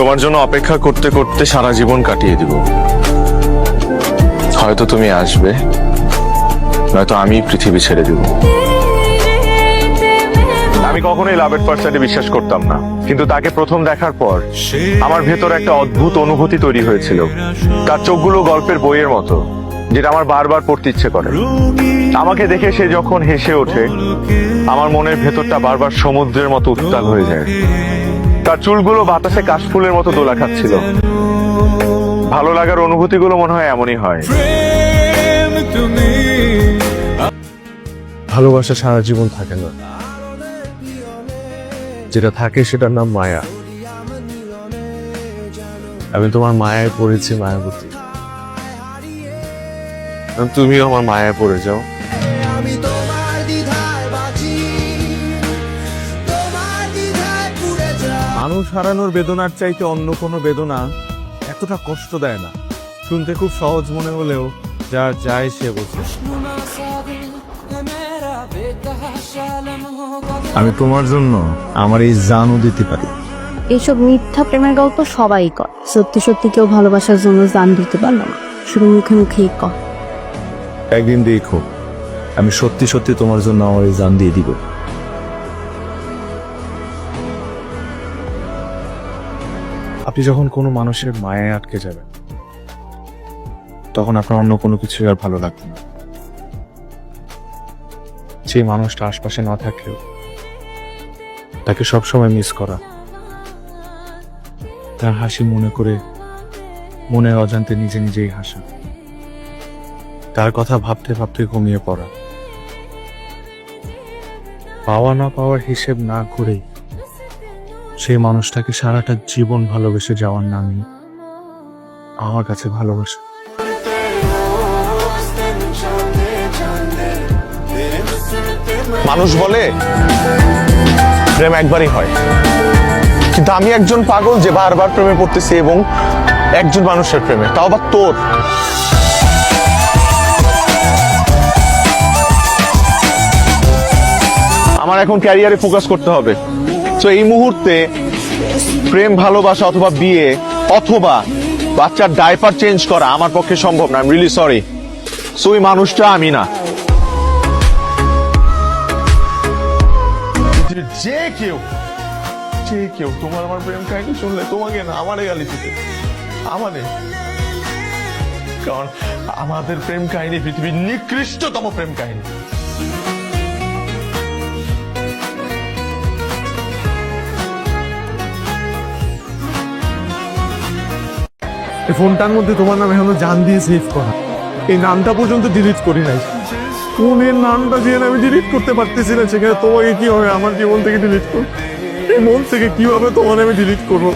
তোমার জন্য অপেক্ষা করতে করতে সারা জীবন কাটিয়ে দিব। হয়তো তুমি আসবে, নয়তো আমি পৃথিবী ছেড়ে দিব। আমি কখনোই লাভের পার্সেন্টে বিশ্বাস করতাম না। কিন্তু তাকে প্রথম দেখার পর আমার ভেতর একটা অদ্ভুত অনুভূতি তৈরি হয়েছিল। তার চোখগুলো গল্পের বইয়ের মতো, যেটা আমার বারবার পড়তে ইচ্ছে করে। আমাকে দেখে সে যখন হেসে ওঠে, আমার মনের ভেতরটা বারবার সমুদ্রের মতো উত্তাল হয়ে যায়। তার চুলগুলো বাতাসে কাশফুলের মতো দোলা খাচ্ছিল। ভালো লাগার অনুভূতিগুলো মনে হয় এমনই হয়। ভালোবাসা সারা জীবন থাকে না। যেটা থাকে সেটার নাম মায়া। আমি তোমার মায়ায় পড়েছি মায়াবতী। তুমিও আমার মায়ায় পড়ে যাও। মানুষ হারানোর বেদনার চাইতে অন্য কোনো বেদনা এতটা কষ্ট দেয় না। শুনতে খুব সহজ মনে হলেও যার যায় সে বোঝে। আমি তোমার জন্য আমার এই জানও দিতে পারি। এইসব মিথ্যা প্রেমের গল্প সবাই কর। সত্যি সত্যি কেউ ভালোবাসার জন্য জান দিতে পারল না। শুধু মুখে মুখেই কর। একদিন দেখো আমি সত্যি সত্যি তোমার জন্য আমার এই জান দিয়ে দিব। আপনি যখন কোনো মানুষের মায়ায় আটকে যাবেন, তখন আপনার অন্য কোনো কিছুই আর ভালো লাগবে না। সেই মানুষটা আশপাশে না থাকলেও তাকে সবসময় মিস করা, তার হাসি মনে করে মনের অজান্তে নিজে নিজেই হাসা, তার কথা ভাবতে ভাবতে ঘুমিয়ে পড়া। পাওয়া না পাওয়ার হিসেব না করেই সেই মানুষটাকে সারাটা জীবন ভালোবেসে যাওয়ার নামই আমার কাছে ভালোবাসা। মানুষ বলে প্রেম একবারই হয়। কিন্তু আমি একজন পাগল যে বারবার প্রেমে পড়তেছি এবং একজন মানুষের প্রেমে, তাও আবার তোর। আমার এখন ক্যারিয়ারে ফোকাস করতে হবে। তো এই মুহূর্তে প্রেম, ভালোবাসা অথবা বিয়ে অথবা বাচ্চার ডাইপার চেঞ্জ করা আমার পক্ষে সম্ভব না। রিলি সরি সো ওই মানুষটা আমি না। যে কেউ যে কেউ, তোমার আমার প্রেম কাহিনী শুনলে তোমাকে না, আমারে গালি দিতে আমারে। কারণ আমাদের প্রেম কাহিনী পৃথিবীর নিকৃষ্টতম প্রেম কাহিনী। এই ফোনটার মধ্যে তোমার নাম এখনও জান দিয়ে সেভ করা। এই নামটা পর্যন্ত ডিলিট করি নাই। ফোনের নামটা দিয়ে আমি ডিলিট করতে পারতেছি না, সেখানে তোমাকে কি হবে? আমার জীবন থেকে ডিলিট করব এই মন থেকে কীভাবে তোমার আমি ডিলিট করব?